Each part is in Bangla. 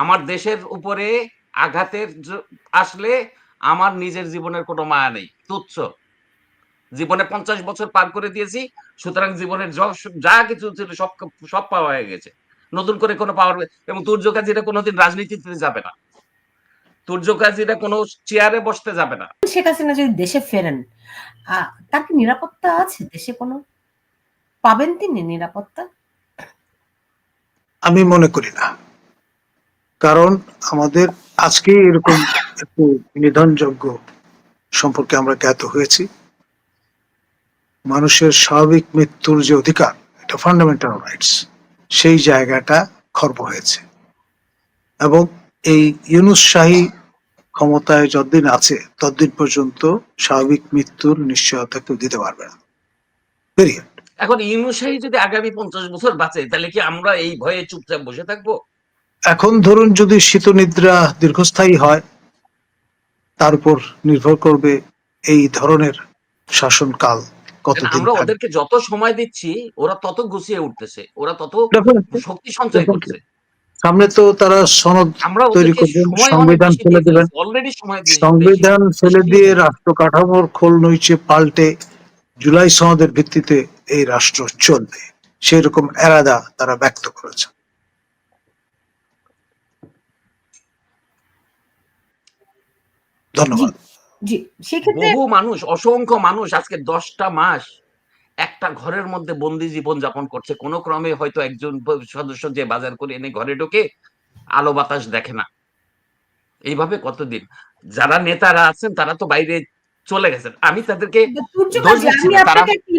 আমার দেশের উপরে আঘাতের আসলে আমার নিজের জীবনের কোনো মায়া নেই তুচ্ছ। জীবনে পঞ্চাশ বছর পার করে দিয়েছি সুতরাং জীবনের যা কিছু ছিল সব সব পাওয়া হয়ে গেছে। নতুন করে কোনো পাওয়ার এবং তুর্য কাজীরা কোনোদিন রাজনীতিতে যাবে না। তুর্য কাজীরা কোনো চেয়ারে বসতে যাবে না। শেখ হাসিনা যদি দেশে ফেরেন তার কি নিরাপত্তা আছে? দেশে কোনো? পাবেন তিনি নিরাপত্তা? আমি মনে করি না। কারণ আমাদের আজকে এরকম একটু নিধনযোগ্য সম্পর্কে আমরা জ্ঞাত হয়েছি। মানুষের স্বাভাবিক মৃত্যুর যে অধিকার, এটা ফান্ডামেন্টাল রাইটস সেই জায়গাটা খর্ব হয়েছে। এবং এই ইউনুস শাহী ক্ষমতায় যতদিন আছে, ততদিন পর্যন্ত স্বাভাবিক মৃত্যুর নিশ্চয়তা কেউ দিতে পারবে না। এখন ইউনুসাই যদি আগামী পঞ্চাশ বছর বাঁচে, তাহলে কি আমরা এই ভয়ে চুপচাপ বসে থাকব? এখন ধরুন যদি শীতনিদ্রা দীর্ঘস্থায়ী হয় তার উপর নির্ভর করবে এই ধরনের শাসনকাল কতদিন আমরা ওদেরকে যত সময় দিচ্ছি ওরা তত গুছিয়ে উঠতেছে ওরা তত শক্তি সঞ্চয় করছে। সামনে তো তারা সনদ তৈরি করবেন, সংবিধান ফেলে দেবেন। সংবিধান ফেলে দিয়ে রাষ্ট্র কাঠামোর খোল নইচে পাল্টে জুলাই সনদের ভিত্তিতে এই রাষ্ট্র চলবে। সেই রকম এরাদা তারা ব্যক্ত করেছে ধন্যবাদ। জি সেক্ষেত্রে বহু মানুষ অসংখ্য মানুষ আজকে দশটা মাস একটা ঘরের মধ্যে বন্দি জীবন যাপন করছে। কোনো ক্রমে হয়তো একজন সদস্য যে বাজার করে এনে ঘরে ঢোকে আলো বাতাস দেখে না। এইভাবে কতদিন? যারা নেতারা আছেন তারা তো বাইরে চলে গেছেন। আমি তাদেরকে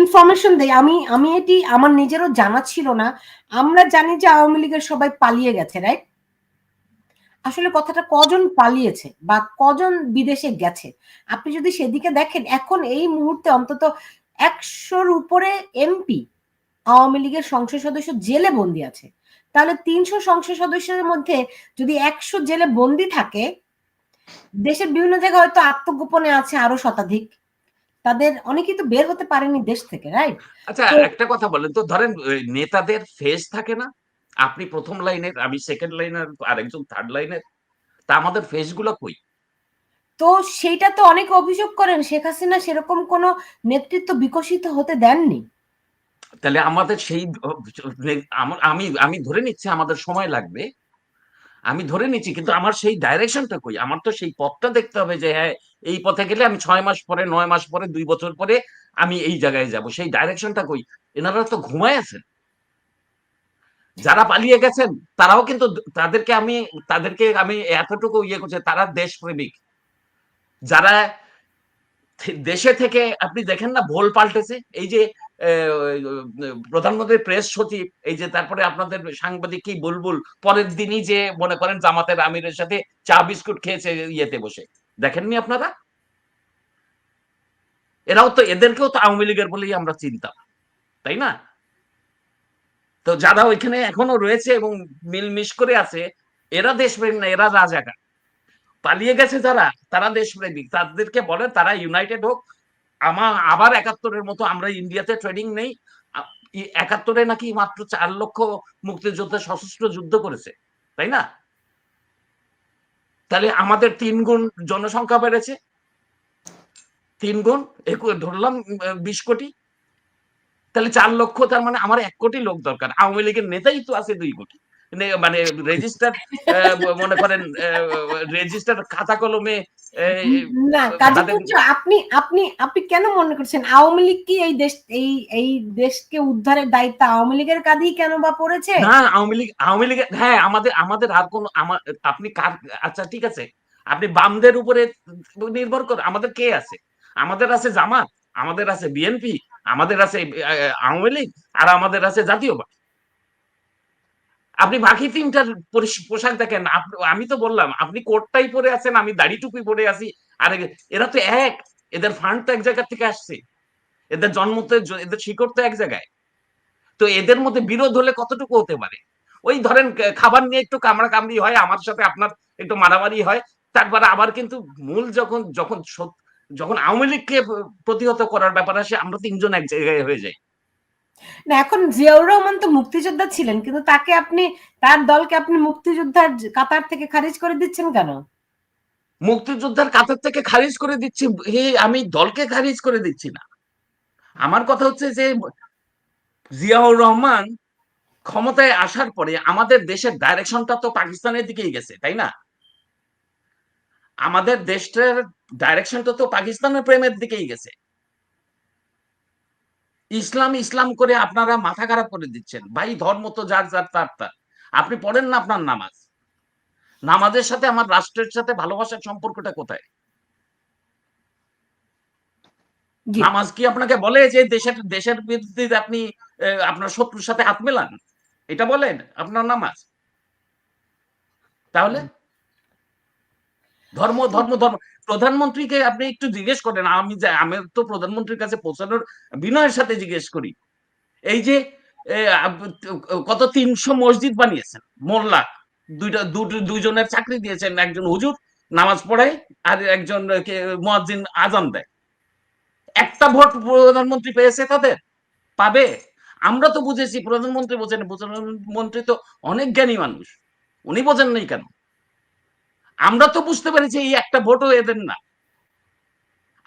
ইনফরমেশন দেই। আমি আমি এটি আমার নিজেরও জানা ছিল না। আমরা জানি যে আওয়ামী লীগের সবাই পালিয়ে গেছে রাইট আসলে কথাটা কজন পালিয়েছে বা কজন বিদেশে গেছে? আপনি যদি সেদিকে দেখেন এখন এই মুহূর্তে অন্তত একশোর উপরে এমপি আওয়ামী লীগের সংসদ সদস্য জেলে বন্দি আছে। তাহলে তিনশো সংসদ সদস্যের মধ্যে যদি একশো জেলে বন্দি থাকে দেশের বিভিন্ন জায়গায় হয়তো আত্মগোপনে আছে আরও শতাধিক। তাদের অনেকেই তো বের হতে পারেনি দেশ থেকে রাইট আচ্ছা একটা কথা বলেন তো ধরেন নেতাদের ফেস থাকে না? আপনি প্রথম লাইনের আমি সেকেন্ড লাইনের আরেকজন থার্ড লাইনের তা আমাদের ফেসগুলো কই? তো সেইটা তো অনেক অভিযোগ করেন শেখ হাসিনা সেরকম কোনো নেতৃত্ব বিকশিত হতে দেননি। তাহলে আমাদের সেই আমি আমি ধরে নিচ্ছি আমাদের সময় লাগবে। আমি ধরে নিচ্ছি কিন্তু আমার সেই ডাইরেকশনটা কই? আমার তো সেই পথটা দেখতে হবে যে হ্যাঁ এই পথে গেলে আমি ছয় মাস পরে নয় মাস পরে দুই বছর পরে আমি এই জায়গায় যাব। সেই ডাইরেকশনটা কই? এনারা তো ঘুমায় আছেন। যারা পালিয়ে গেছেন, তারাও কিন্তু তাদেরকে আমি তাদেরকে আমি এতটুকু ইয়ে করছি, তারা দেশপ্রেমিক। যারা দেশে থেকে, আপনি দেখেন না ভোল পাল্টেছে, এই যে প্রধানমন্ত্রী প্রেস সচিব, এই যে তারপরে আপনাদের সাংবাদিক কি বুলবুল, পরের দিনই যে মনে করেন জামাতের আমিরের সাথে চা বিস্কুট খেয়েছে ইয়েতে বসে। দেখেননি আপনারা? এরাও তো, এদেরকেও তো আওয়ামী লীগের বলেই আমরা চিনতাম, তাই না? তো যারা ওইখানে এখনও রয়েছে এবং মিলমিশ করে আছে, এরা দেশপ্রেমী না, এরা রাজাকার। পালিয়ে গেছে যারা, তারা দেশপ্রেমিক। তাদেরকে বলে, তারা ইউনাইটেড হোক। আমার আবার একাত্তরের মতো আমরা ইন্ডিয়াতে ট্রেনিং নেই। একাত্তরে নাকি মাত্র চার লক্ষ মুক্তিযোদ্ধা সশস্ত্র যুদ্ধ করেছে, তাই না? তাহলে আমাদের তিন গুণ জনসংখ্যা বেড়েছে। তিন গুণ ধরলাম বিশ কোটি। তাহলে চার লক্ষ তার মানে আমার এক কোটি লোক দরকার। আওয়ামী লীগের নেতাই তো আছে দুই কোটি। মানে রেজিস্টার মনে করেন রেজিস্টার খাতা কলমে না আপনি আপনি আপনি কেন মনে করছেন আওয়ামী লীগ কি এই দেশ এই এই দেশকে উদ্ধারের দায়িত্ব আওয়ামী লীগের কাঁধেই কেন বা পড়েছে? না আওয়ামী লীগ আওয়ামী লীগের হ্যাঁ আমাদের আমাদের আর কোন আমার আপনি কার আচ্ছা ঠিক আছে। আপনি বামদের উপরে নির্ভর করে আমাদের কে আছে? আমাদের আছে জামাত। আমাদের আছে বিএনপি, আমাদের আছে আওয়ামী লীগ, আর আমাদের আছে জাতীয় পার্টি আপনি বাকি তিনটার পোশাক দেখেন আমি তো বললাম, আপনি কোটটাই পরে আছেন, আমি দাড়ি টুপি পরে আছি, আর এরা তো এক, এদের ফান্ড তো এক জায়গা থেকে আসছে। এদের জন্ম তো এদের শিকড় তো এক জায়গায়। তো এদের মধ্যে বিরোধ হলে কতটুকু হতে পারে? ওই ধরেন খাবার নিয়ে একটু কামড়া কামড়ি হয়, আমার সাথে আপনার একটু মারামারি হয়, তারপরে আবার কিন্তু মূল যখন যখন যখন আওয়ামী লীগকে প্রতিহত করার ব্যাপার আসে আমরা তিনজন এক জায়গায় হয়ে যাই। না এখন জিয়াউর রহমান তো মুক্তিযোদ্ধা ছিলেন কিন্তু তাকে আপনি তার দলকে আপনি মুক্তিযোদ্ধার কাতার থেকে খারিজ করে দিচ্ছেন কেন? মুক্তিযোদ্ধার কাতার থেকে খারিজ করে দিচ্ছি আমি দলকে খারিজ করে দিচ্ছি না। আমার কথা হচ্ছে যে জিয়াউর রহমান ক্ষমতায় আসার পরে আমাদের দেশের ডাইরেকশনটা তো পাকিস্তানের দিকেই গেছে তাই না? আমাদের দেশটার ডাইরেকশনটা তো পাকিস্তানের প্রেমের দিকেই গেছে। ইসলাম ইসলাম করে আপনারা মাথা খারাপ করে দিচ্ছেন। ভাই ধর্ম তো যার যার তার তার। আপনি পড়েন না আপনার নামাজ। নামাজের সাথে আমার রাষ্ট্রের সাথে ভালোবাসার সম্পর্কটা কোথায়? নামাজ কি আপনাকে বলে যে দেশের দেশের বিরুদ্ধে আপনি আপনার শত্রুর সাথে হাত মেলান? এটা বলেন আপনার নামাজ। তাহলে? ধর্ম ধর্ম ধর্ম। প্রধানমন্ত্রীকে আপনি একটু জিজ্ঞেস করেন, আমি যে, আমি তো প্রধানমন্ত্রীর কাছে পৌঁছানোর বিনয়ের সাথে জিজ্ঞেস করি। এই যে কত তিনশো মসজিদ বানিয়েছেন? মোল্লা, দুইটা দুইজনের চাকরি দিয়েছেন, একজন হুজুর নামাজ পড়ায় আর একজন মুয়াজ্জিন আজান দেয়। একটা ভোট প্রধানমন্ত্রী পেয়েছে তাদের? পাবে? আমরা তো বুঝেছি, প্রধানমন্ত্রী বোঝেন, প্রধানমন্ত্রী তো অনেক জ্ঞানী মানুষ। উনি বোঝেন নাই কেন? আমরা তো বুঝতে পেরেছি এই একটা ভোটও এদের না।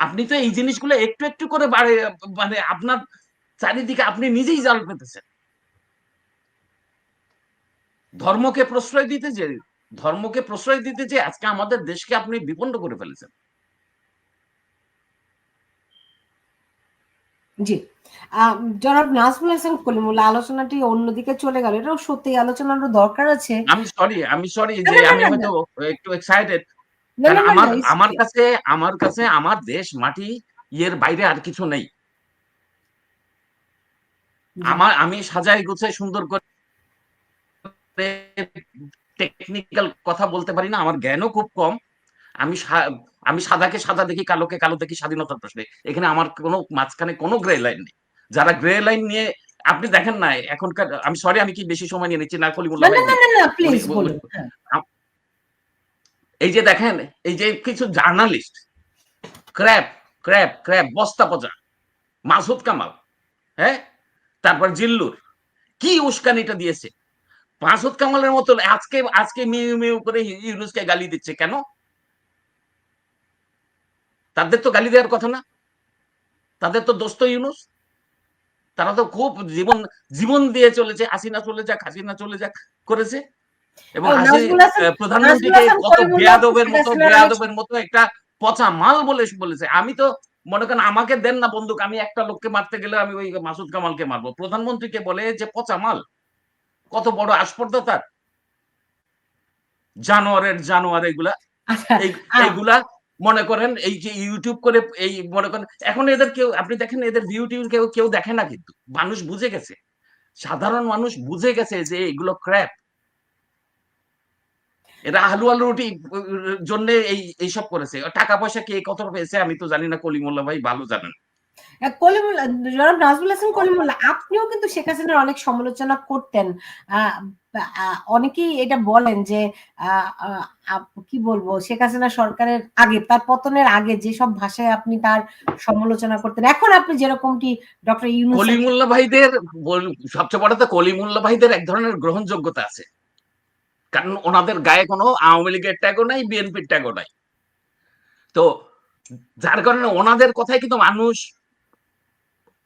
আপনি তো এই জিনিসগুলো একটু একটু করে বাড়ে মানে আপনার চারিদিকে আপনি নিজেই জাল পেতেছেন ধর্মকে প্রশ্রয় দিতে যে, ধর্মকে প্রশ্রয় দিতে যে, আজকে আমাদের দেশকে আপনি বিপন্ন করে ফেলেছেন। জি। জনাব নাজমুল হাসান কলিমুল্লাহ আলোচনাটি অন্যদিকে চলে গেল। এটাও সত্যি আলোচনারও দরকার আছে। আমি সরি আমি সরি যে আমি হয়তো একটু এক্সাইটেড আমার আমার কাছে আমার কাছে আমার দেশ মাটি ইয়ের বাইরে আর কিছু নেই। আমার আমি সাজাই গুছাই সুন্দর করে টেকনিক্যাল কথা বলতে পারি না আমার জ্ঞানও খুব কম। আমি আমি সাদাকে সাদা দেখি কালোকে কালো দেখি স্বাধীনতার প্রশ্নে। এখানে আমার কোনো মাঝখানে কোনো গ্রে লাইন নেই। যারা গ্রে লাইন নিয়ে আপনি দেখেন না এখনকার আমি সরি আমি কি বেশি সময় নিয়ে নিচ্ছি? না কলিমুল্লাহ বলুন উনি- হ্যাঁ। এই যে দেখেন এই যে কিছু জার্নালিস্ট ক্র্যাপ ক্র্যাপ ক্র্যাপ বস্তা পচা মাসুদ কামাল হ্যাঁ? তারপর জিল্লুর কি উস্কানিটা দিয়েছে? মাসুদ কামালের মতো আজকে আজকে মিউ মিউ করে ইউনুসকে গালি দিচ্ছে কেন? তাদের তো গালি দেওয়ার কথা না। তাদের তো দোস্ত ইউনুস। তারা তো খুব জীবন জীবন দিয়ে চলেছে হাসিনা চলে যাক হাসিনা চলে যাক করেছে। এবং প্রধানমন্ত্রীকে কত বেয়াদবের মতো বেয়াদবের মতো একটা পচা মাল বলে বলেছে। আমি তো মনে করেন আমাকে দেন না বন্দুক আমি একটা লোককে মারতে গেলে আমি ওই মাসুদ কামালকে মারবো। প্রধানমন্ত্রীকে বলে যে পচা মাল কত বড় আসপর্দা তার। জানোয়ারের জানোয়ার এগুলা। আচ্ছা এইগুলা মনে করেন এই যে ইউটিউব করে এই মনে করেন, এখন এদের কেউ, আপনি দেখেন এদের ইউটিউব কেউ কেউ দেখে না কিন্তু। মানুষ বুঝে গেছে। সাধারণ মানুষ বুঝে গেছে যে এগুলো ক্র্যাপ এরা আলু আলু রুটি জন্য এই, এইসব করেছে। টাকা পয়সা কে কত পেয়েছে আমি তো জানি না, কলিমুল্লা ভাই ভালো জানেন। কলিমুল্লাহ জনাব নাজমুল হাসান আপনিও কিন্তু শেখ হাসিনার অনেক সমালোচনা করতেন। অনেকেই এটা বলেন যে কি বলব, শেখ হাসিনা সরকারের আগে, তার পতনের আগে যেসব ভাষায় আপনি তার সমালোচনা করতেন, এখন আপনি যেরকমটি ডক্টর ইউনুস কলিমুল্লাহ ভাইদের সবচেয়ে বড় তো কলিমুল্লাহ ভাইদের এক ধরনের গ্রহণযোগ্যতা আছে। কারণ ওনাদের গায়ে কোনো আওয়ামী লীগের ট্যাগও নাই বিএনপির ট্যাগও নাই। তো যার কারণে ওনাদের কথাই কিন্তু মানুষ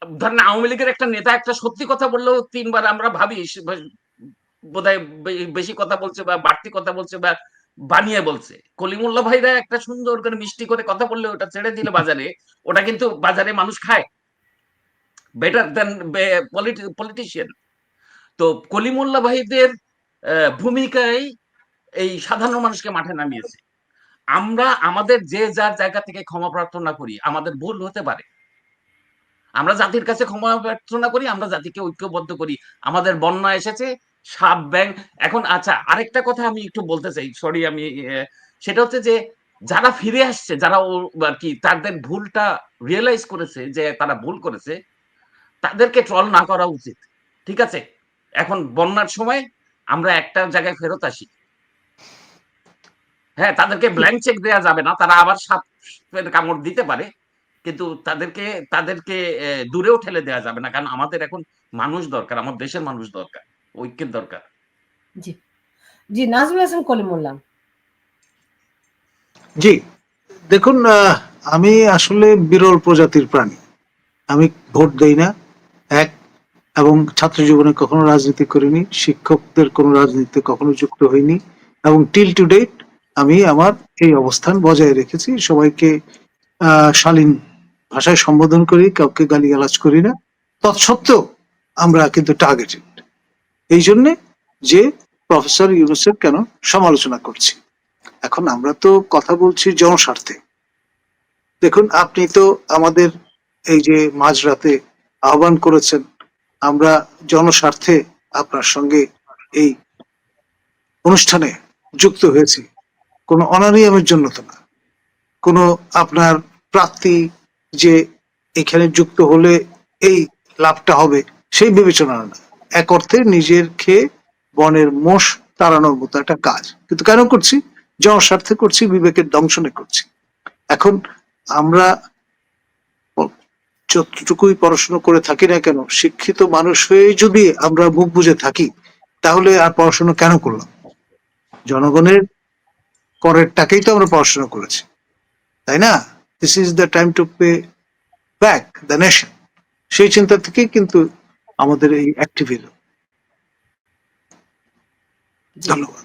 ধরেন আওয়ামী লীগের একটা নেতা একটা সত্যি কথা বললেও তিনবার আমরা ভাবি, বোধহয় বেশি কথা বলছে বা বাড়তি কথা বলছে বা বানিয়ে বলছে। কলিমুল্লাহ ভাইরা একটা সুন্দর করে মিষ্টি করে কথা বললে ওটা ছেড়ে দিলে বাজারে, ওটা কিন্তু বাজারে মানুষ খায়। বেটার দেন পলিটিশিয়ান তো কলিমুল্লাহ ভাইদের ভূমিকায় এই সাধারণ মানুষকে মাঠে নামিয়েছে। আমরা আমাদের যে যার জায়গা থেকে ক্ষমা প্রার্থনা করি, আমাদের ভুল হতে পারে। আমরা জাতির কাছে ক্ষমা প্রার্থনা করি, আমরা জাতিকে ঐক্যবদ্ধ করি। আমাদের বন্যা এসেছে, সাপ ব্যাং এখন আচ্ছা আরেকটা কথা আমি একটু বলতে চাই সরি আমি সেটা হচ্ছে যে যারা ফিরে আসছে, যারা আর কি, তাদের ভুলটা রিয়েলাইজ করেছে যে তারা ভুল করেছে, তাদেরকে ট্রল না করা উচিত, ঠিক আছে? এখন বন্যার সময় আমরা একটা জায়গায় ফেরত আসি। হ্যাঁ তাদেরকে ব্ল্যাঙ্ক চেক দেওয়া যাবে না, তারা আবার সাপের কামড় দিতে পারে। কিন্তু তাদেরকে তাদেরকে দূরেও ঠেলে দেওয়া যাবে না। কারণ আমাদের এখন মানুষ দরকার আমার দেশের মানুষ দরকার ঐক্যের দরকার। জি। জি নাজমুল হাসান কলিমুল্লাহ জি দেখুন আহ, আমি আসলে বিরল প্রজাতির প্রাণী। আমি ভোট দেই না এক এবং ছাত্র জীবনে কখনো রাজনীতি করিনি শিক্ষকদের কোনো রাজনীতিতে কখনো যুক্ত হইনি এবং টিল টু ডেট আমি আমার এই অবস্থান বজায় রেখেছি। সবাইকে আহ, শালীন ভাষায় সম্বোধন করি, কাউকে গালিগালাজ করি না। তৎসত্ত্বেও আমরা কিন্তু টার্গেটেড এই জন্যে যে প্রফেসর ইউনুসের কেন সমালোচনা করছি? এখন আমরা তো কথা বলছি জনস্বার্থে। দেখুন, আপনি তো আমাদের এই যে মাঝরাতে আহ্বান করেছেন, আমরা জনস্বার্থে আপনার সঙ্গে এই অনুষ্ঠানে যুক্ত হয়েছি। কোনো অনানিয়মের জন্য তো না। কোনো আপনার প্রার্থী যে এখানে যুক্ত হলে এই লাভটা হবে, সেই বিবেচনা না। এক অর্থে নিজের খেয়ে বনের মোষ তাড়ানোর মতো একটা কাজ। কিন্তু কেন করছি? জনস্বার্থে করছি, বিবেকের দংশনে করছি। এখন আমরা যতটুকুই পড়াশোনা করে থাকি না কেন, শিক্ষিত মানুষ হয়ে যদি আমরা মুখ বুঝে থাকি, তাহলে আর পড়াশোনা কেন করলাম? জনগণের করের টাকেই তো আমরা পড়াশোনা করেছি। তাই না? This is the time to pay back the nation সেই চিন্তা থেকেই কিন্তু আমাদের এই অ্যাক্টিভিজম জি। ধন্যবাদ।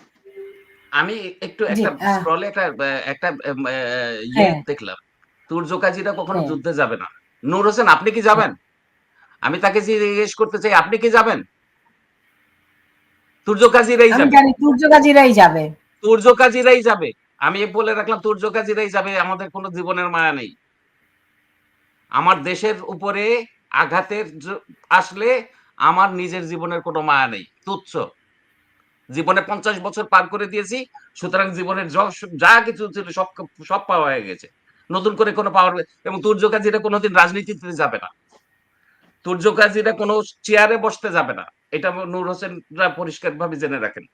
আমি একটু একটা। স্ক্রলে একটা একটা ইয়ে হ্যাঁ। দেখলাম। তুর্য কাজীরা কখনো হ্যাঁ। যুদ্ধে যাবে না। নূর হোসেন আপনি কি যাবেন? আমি তাকে জিজ্ঞেস করতে চাই আপনি কি যাবেন? তুর্য কাজীরাই আমি যাবে। জানি তুর্যগাজীরাই যাবে। তুর্য কাজীরাই যাবে। আমি বলে রাখলাম তুর্য কাজীরাই যাবে, আমাদের কোনো জীবনের মায়া নেই। আমার দেশের উপরে আঘাতের আসলে আমার নিজের জীবনের কোনো মায়া নেই, তুচ্ছ। জীবনে পঞ্চাশ বছর পার করে দিয়েছি, সুতরাং জীবনের যা কিছু ছিল সব সব পাওয়া হয়ে গেছে। নতুন করে কোনো পাওয়ার এবং তুর্য কাজীরা কোনোদিন রাজনীতিতে যাবে না। তুর্য কাজীরা কোনো চেয়ারে বসতে যাবে না। এটা নূর হোসেনরা পরিষ্কার ভাবে জেনে রাখেন।